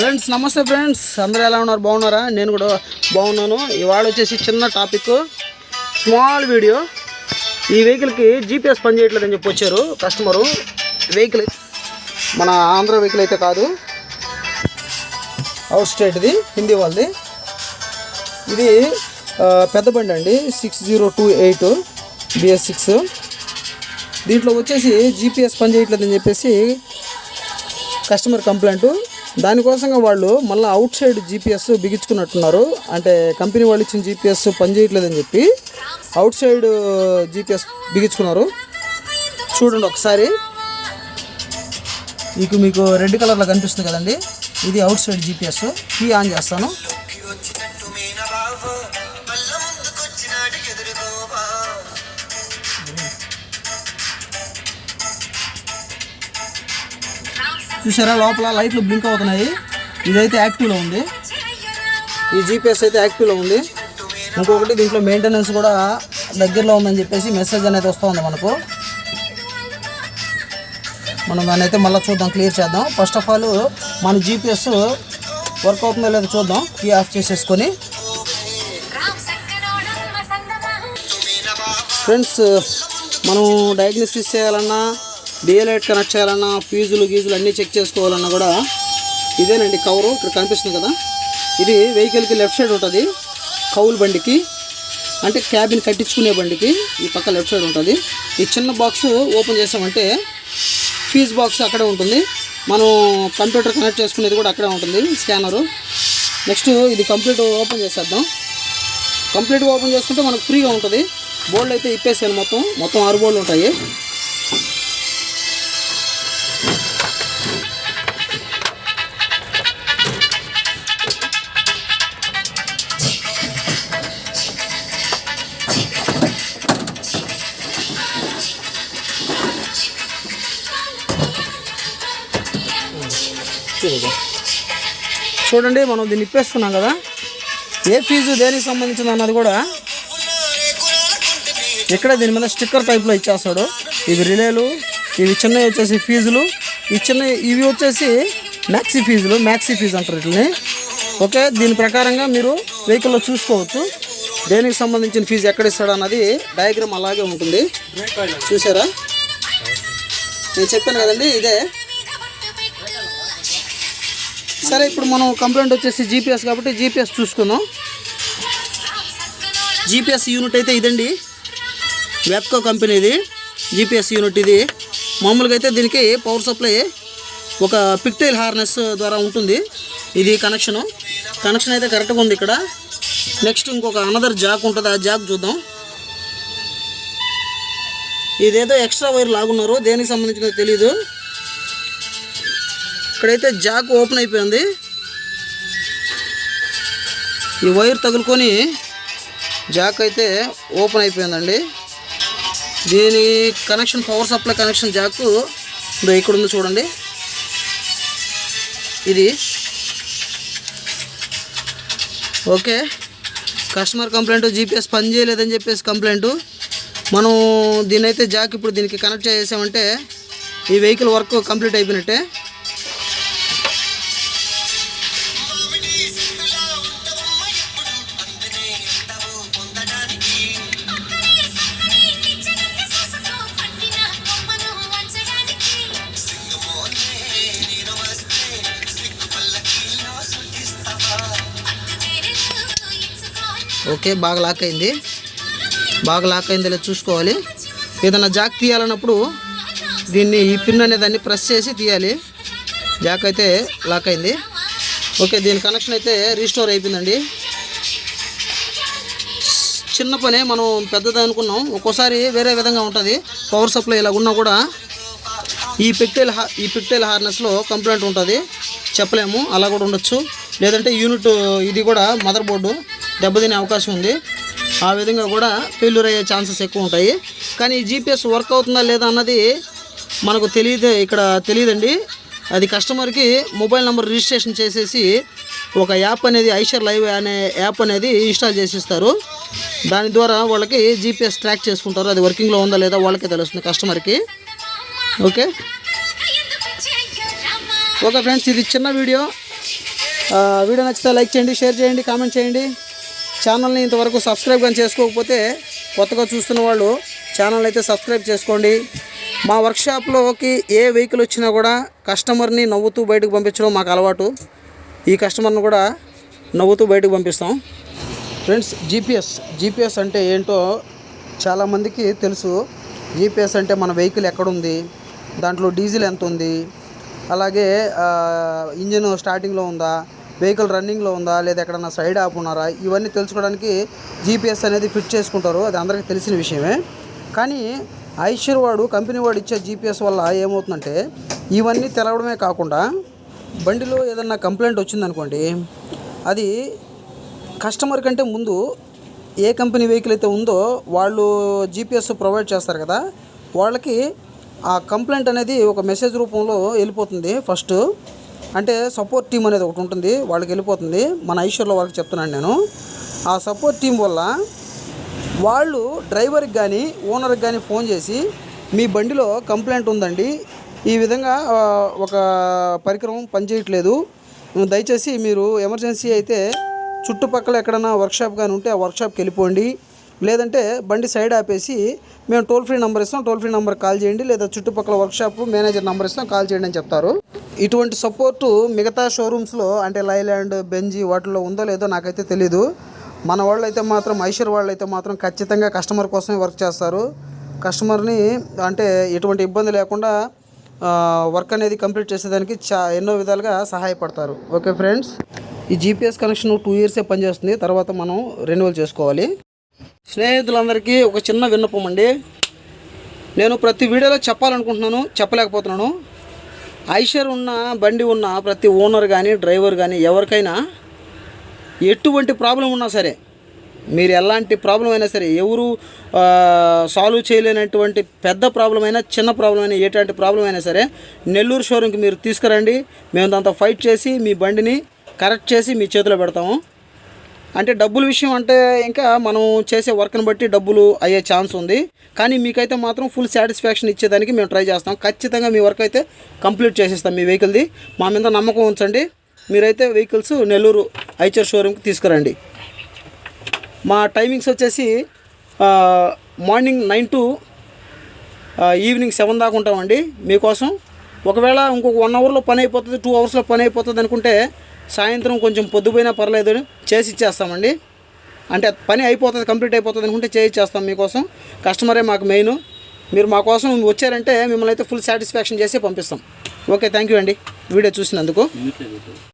Friends నమస్తే friends. అందరూ ఎలా ఉన్నారు? బాగున్నారా? నేను కూడా బాగున్నాను. ఇవాళ వచ్చేసి చిన్న టాపిక్ స్మాల్ వీడియో. ఈ వెహికల్కి జీపీఎస్ పనిచేయట్లేదని చెప్పి వచ్చారు కస్టమరు. వెహికల్ మన ఆంధ్ర వెహికల్ అయితే కాదు. అవుట్ స్టేట్ది హిందీ వాళ్ళది. ఇది పెద్ద బండి అండి. Six zero two eight BS six దీంట్లో వచ్చేసి జీపీఎస్ పనిచేయట్లేదని చెప్పేసి కస్టమర్ కంప్లైంట్ దానికోసంగా వాళ్ళు మళ్ళీ అవుట్ సైడ్ జీపీఎస్ బిగించుకున్నట్టున్నారు. అంటే కంపెనీ వాళ్ళు ఇచ్చిన జీపీఎస్ పనిచేయట్లేదని చెప్పి అవుట్ సైడ్ జీపీఎస్ బిగించుకున్నారు. చూడండి ఒకసారి. మీకు మీకు రెడ్ కలర్లో కనిపిస్తుంది కదండి. ఇది outside GPS key on చేస్తాను. చూసారా? లోపల లైట్లు బ్లింక్ అవుతున్నాయి. ఇదైతే యాక్టివ్లో ఉంది. ఈ జీపీఎస్ అయితే యాక్టివ్లో ఉంది. ఇంకొకటి దీంట్లో మెయింటెనెన్స్ కూడా దగ్గరలో ఉందని చెప్పేసి మెసేజ్ అనేది వస్తుంది మనకు. మనం దాన్ని అయితే మళ్ళీ చూద్దాం క్లియర్ చేద్దాం. ఫస్ట్ ఆఫ్ ఆల్ మన జీపీఎస్ వర్క్ అవుతుందో లేదో చూద్దాం. కీ ఆఫ్ చేసేసుకొని. ఫ్రెండ్స్ మనం డయాగ్నోసిస్ చేయాలన్నా డిఎల్ఐట్ కనెక్ట్ చేయాలన్నా ఫీజులు గీజులు అన్నీ చెక్ చేసుకోవాలన్నా కూడా ఇదేనండి కవరు. ఇక్కడ కనిపిస్తుంది కదా? ఇది వెహికల్కి లెఫ్ట్ సైడ్ ఉంటుంది కౌలు బండికి. అంటే క్యాబిన్ కట్టించుకునే బండికి ఈ పక్క లెఫ్ట్ సైడ్ ఉంటుంది. ఈ చిన్న బాక్స్ ఓపెన్ చేసామంటే ఫీజ్ బాక్స్ అక్కడే ఉంటుంది. మనం కంప్యూటర్ కనెక్ట్ చేసుకునేది కూడా అక్కడే ఉంటుంది స్కానరు. నెక్స్ట్ ఇది కంప్లీట్ ఓపెన్ చేసేద్దాం. కంప్లీట్గా ఓపెన్ చేసుకుంటే మనకు ఫ్రీగా ఉంటుంది. బోర్డులు అయితే ఇప్పేసాను మొత్తం. మొత్తం ఆరు బోర్డులు ఉంటాయి. చూడండి మనం దీన్ని ఇప్పేసుకున్నాం కదా. ఏ ఫీజు దేనికి సంబంధించింది అన్నది కూడా ఇక్కడ దీని మీద స్టిక్కర్ టైప్లో ఇచ్చేస్తాడు. ఇవి రిలేలు ఇవి చిన్నవి వచ్చేసి ఫీజులు ఈ చిన్న ఇవి వచ్చేసి మ్యాక్సీ ఫీజులు మ్యాక్సీ ఫీజు అంటారు వీటిని. ఓకే దీని ప్రకారంగా మీరు వెహికల్లో చూసుకోవచ్చు. దేనికి సంబంధించిన ఫీజు ఎక్కడ ఇస్తాడు అన్నది డయాగ్రామ్ అలాగే ఉంటుంది. చూసారా? నేను చెప్పాను కదండి ఇదే సరే ఇప్పుడు మనం కంప్లైంట్ వచ్చేసి జీపీఎస్ కాబట్టి జీపీఎస్ చూసుకుందాం. జీపీఎస్ యూనిట్ అయితే ఇదండి. వెబ్కో కంపెనీది జీపీఎస్ యూనిట్ ఇది. మామూలుగా అయితే దీనికి పవర్ సప్లై ఒక పిక్టైల్ హార్నెస్ ద్వారా ఉంటుంది. ఇది కనెక్షను కనెక్షన్ అయితే కరెక్ట్గా ఉంది ఇక్కడ. నెక్స్ట్ ఇంకొక అనదర్ జాక్ ఉంటుంది. ఆ జాక్ చూద్దాం. ఇదేదో ఎక్స్ట్రా వైర్ లాగున్నారు. దేనికి సంబంధించినదో తెలీదు. ఇక్కడైతే జాక్ ఓపెన్ అయిపోయింది. ఈ వైర్ తగులుకొని జాక్ అయితే ఓపెన్ అయిపోయిందండి. దీని connection power supply connection jack ఇక్కడ ఉంది చూడండి. ఇది. ఓకే. కస్టమర్ కంప్లైంట్ జీపీఎస్ పని చేయలేదని చెప్పేసి కంప్లైంట్. మనం దీనైతే జాక్ ఇప్పుడు దీనికి కనెక్ట్ చేసామంటే ఈ వెహికల్ వర్క్ కంప్లీట్ అయిపోయినట్టే. ఓకే బాగా లాక్ అయింది. బాగా లాక్ అయింది లేదా చూసుకోవాలి. ఏదైనా జాక్ తీయాలన్నప్పుడు దీన్ని ఈ పిన్ అనే దాన్ని ప్రెస్ చేసి తీయాలి. జాక్ అయితే లాక్ అయింది. ఓకే దీని కనెక్షన్ అయితే రీస్టోర్ అయిపోయిందండి. చిన్న పనే మనం పెద్దది అనుకున్నాం. ఒక్కోసారి వేరే విధంగా ఉంటుంది. పవర్ సప్లై ఇలా ఉన్నా కూడా ఈ పిక్టైల్ ఈ పిక్టైల్ హార్నెస్లో కంప్లైంట్ ఉంటుంది. చెప్పలేము అలా కూడా ఉండొచ్చు. లేదంటే యూనిట్ ఇది కూడా మదర్ బోర్డు దెబ్బతినే అవకాశం ఉంది. ఆ విధంగా కూడా ఫెయిల్యూర్ అయ్యే ఛాన్సెస్ ఎక్కువ ఉంటాయి. కానీ జీపీఎస్ వర్క్ అవుతుందా లేదా అన్నది మనకు తెలియదు ఇక్కడ తెలియదండి. అది కస్టమర్కి మొబైల్ నెంబర్ రిజిస్ట్రేషన్ చేసేసి ఒక యాప్ అనేది ఐషర్ లైవ్ అనే యాప్ అనేది ఇన్స్టాల్ చేసి ఇస్తారు దాని ద్వారా వాళ్ళకి జీపీఎస్ ట్రాక్ చేసుకుంటారు. అది వర్కింగ్లో ఉందా లేదా వాళ్ళకే తెలుస్తుంది కస్టమర్కి. ఓకే? ఓకే ఫ్రెండ్స్ ఇది చిన్న వీడియో. వీడియో నచ్చితే లైక్ చేయండి షేర్ చేయండి కామెంట్ చేయండి. ఛానల్ని ఇంతవరకు సబ్స్క్రైబ్ కానీ చేసుకోకపోతే కొత్తగా చూస్తున్న వాళ్ళు ఛానల్ అయితే సబ్స్క్రైబ్ చేసుకోండి. మా వర్క్షాప్లోకి ఏ వెహికల్ వచ్చినా కూడా కస్టమర్ని నవ్వుతూ బయటకు పంపించడం మాకు అలవాటు. ఈ కస్టమర్ని కూడా నవ్వుతూ బయటకు పంపిస్తాం. ఫ్రెండ్స్ జీపీఎస్ జీపీఎస్ అంటే ఏంటో చాలామందికి తెలుసు. జీపీఎస్ అంటే మన వెహికల్ ఎక్కడుంది దాంట్లో డీజిల్ ఎంత ఉంది అలాగే ఇంజిన్ స్టార్టింగ్లో ఉందా వెహికల్ రన్నింగ్లో ఉందా లేదా ఎక్కడన్నా సైడ్ ఆప్ ఉన్నారా ఇవన్నీ తెలుసుకోవడానికి జీపీఎస్ అనేది ఫిట్ చేసుకుంటారు. అది అందరికీ తెలిసిన విషయమే. కానీ ఐశ్వర్ వాడు కంపెనీ వాడు ఇచ్చే జీపీఎస్ వల్ల ఏమవుతుందంటే ఇవన్నీ తెలవడమే కాకుండా బండిలో ఏదన్నా కంప్లైంట్ వచ్చిందనుకోండి అది కస్టమర్ కంటే ముందు ఏ కంపెనీ వెహికల్ అయితే ఉందో వాళ్ళు జీపీఎస్ ప్రొవైడ్ చేస్తారు కదా వాళ్ళకి ఆ కంప్లైంట్ అనేది ఒక మెసేజ్ రూపంలో వెళ్ళిపోతుంది. ఫస్ట్ అంటే సపోర్ట్ టీం అనేది ఒకటి ఉంటుంది వాళ్ళకి వెళ్ళిపోతుంది. మన ఐశ్వర్లో వాళ్ళకి చెప్తున్నాను నేను. ఆ సపోర్ట్ టీం వల్ల వాళ్ళు డ్రైవర్కి కానీ ఓనర్కి కానీ ఫోన్ చేసి మీ బండిలో కంప్లైంట్ ఉందండి. ఈ విధంగా ఒక పరికరం పనిచేయట్లేదు. దయచేసి మీరు ఎమర్జెన్సీ అయితే చుట్టుపక్కల ఎక్కడైనా వర్క్షాప్ కానీ ఉంటే ఆ వర్క్షాప్కి వెళ్ళిపోండి. లేదంటే బండి సైడ్ ఆపేసి మేము టోల్ ఫ్రీ నెంబర్ ఇస్తాం టోల్ ఫ్రీ నెంబర్ కాల్ చేయండి లేదా చుట్టుపక్కల వర్క్షాప్ మేనేజర్ నెంబర్ ఇస్తాం కాల్ చేయండి అని చెప్తారు. ఇటువంటి సపోర్టు మిగతా షోరూమ్స్లో అంటే లైలాండ్ బెంజీ వాటిలో ఉందో లేదో నాకైతే తెలీదు. మన వాళ్ళు అయితే మాత్రం ఐషర్ వాళ్ళు అయితే మాత్రం ఖచ్చితంగా కస్టమర్ కోసమే వర్క్ చేస్తారు. కస్టమర్ని అంటే ఎటువంటి ఇబ్బంది లేకుండా వర్క్ అనేది కంప్లీట్ చేసేదానికి చా ఎన్నో విధాలుగా సహాయపడతారు. ఓకే ఫ్రెండ్స్ ఈ జీపీఎస్ కనెక్షన్ టూ ఇయర్సే పనిచేస్తుంది తర్వాత మనం రెన్యువల్ చేసుకోవాలి. స్నేహితులందరికీ ఒక చిన్న విన్నపం అండి. నేను ప్రతి వీడియోలో చెప్పాలనుకుంటున్నాను చెప్పలేకపోతున్నాను. ఐషర్ ఉన్న బండి ఉన్న ప్రతి ఓనర్ కానీ డ్రైవర్ కానీ ఎవరికైనా ఎటువంటి ప్రాబ్లం ఉన్నా సరే మీరు ఎలాంటి ప్రాబ్లం అయినా సరే ఎవరు సాల్వ్ చేయలేనటువంటి పెద్ద ప్రాబ్లం అయినా చిన్న ప్రాబ్లం అయినా ఎటువంటి ప్రాబ్లం అయినా సరే నెల్లూరు షోరూమ్కి మీరు తీసుకురండి. మేము దాంతో ఫైట్ చేసి మీ బండిని కరెక్ట్ చేసి మీ చేతిలో పెడతాము. అంటే డబ్బుల విషయం అంటే ఇంకా మనం చేసే వర్క్ని బట్టి డబ్బులు అయ్యే ఛాన్స్ ఉంది. కానీ మీకైతే మాత్రం ఫుల్ సాటిస్ఫాక్షన్ ఇచ్చేదానికి మేము ట్రై చేస్తాం. ఖచ్చితంగా మీ వర్క్ అయితే కంప్లీట్ చేసేస్తాం మీ వెహికల్ది. మా మీద నమ్మకం ఉంచండి. మీరైతే వెహికల్స్ నెల్లూరు ఐచర్ షోరూమ్కి తీసుకురండి. మా టైమింగ్స్ వచ్చేసి morning nine to evening seven దాకా ఉంటామండి. మీకోసం ఒకవేళ ఇంకొక వన్ అవర్లో పని అయిపోతుంది టూ అవర్స్లో పని అయిపోతుంది అనుకుంటే సాయంత్రం కొంచెం పొద్దుపోయినా పర్లేదు చేసి ఇచ్చేస్తామండి. అంటే పని అయిపోతుంది కంప్లీట్ అయిపోతుంది అనుకుంటే చేయించేస్తాం మీకోసం. కస్టమరే మాకు మెయిన్. మీరు మా కోసం వచ్చారంటే మిమ్మల్ని అయితే ఫుల్ సాటిస్ఫాక్షన్ చేసి పంపిస్తాం. ఓకే థ్యాంక్ యూ అండి. వీడియో చూసినందుకు.